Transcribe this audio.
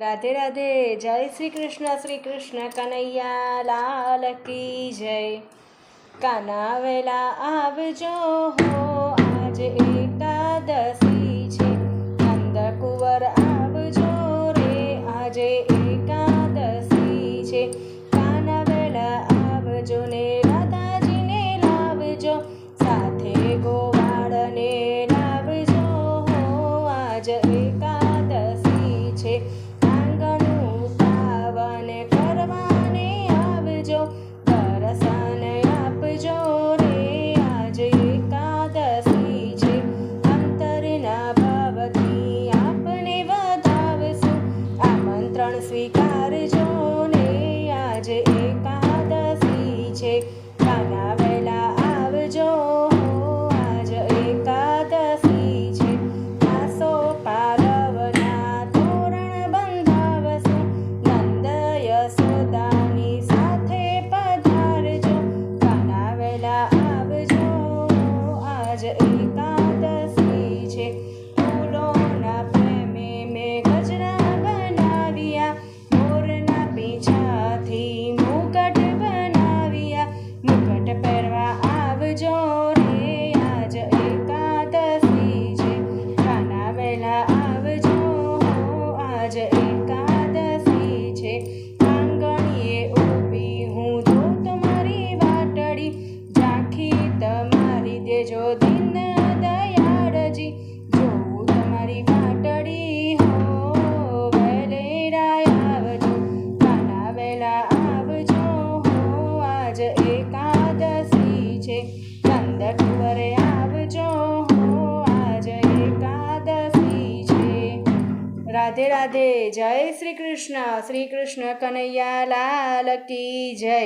રાધે રાધે, જય શ્રી કૃષ્ણ શ્રી કૃષ્ણ કનૈયા, લાલ કી જય. કાના વેલા આવજો હો, આજ એકાદશી છે. નંદકુંવર આવજો રે, આજે એકાદશી છે. કાના વેલા આવજો ને રાધાજીને લાવજો. સાથે ગોવાળને લાવજો હો, આજ એકાદશી છે. આજ એકાદશી છે. કાના વહેલા આવજો આજ એકાદશી છે. આસો પારવના તોરણ બંધાવશે. નંદ યશોદાની સાથે પધારજો. કાના વહેલા આવજો આજ રાધે રાધે જય શ્રી કૃષ્ણ શ્રી કૃષ્ણ કનૈયા લાલ કી જય.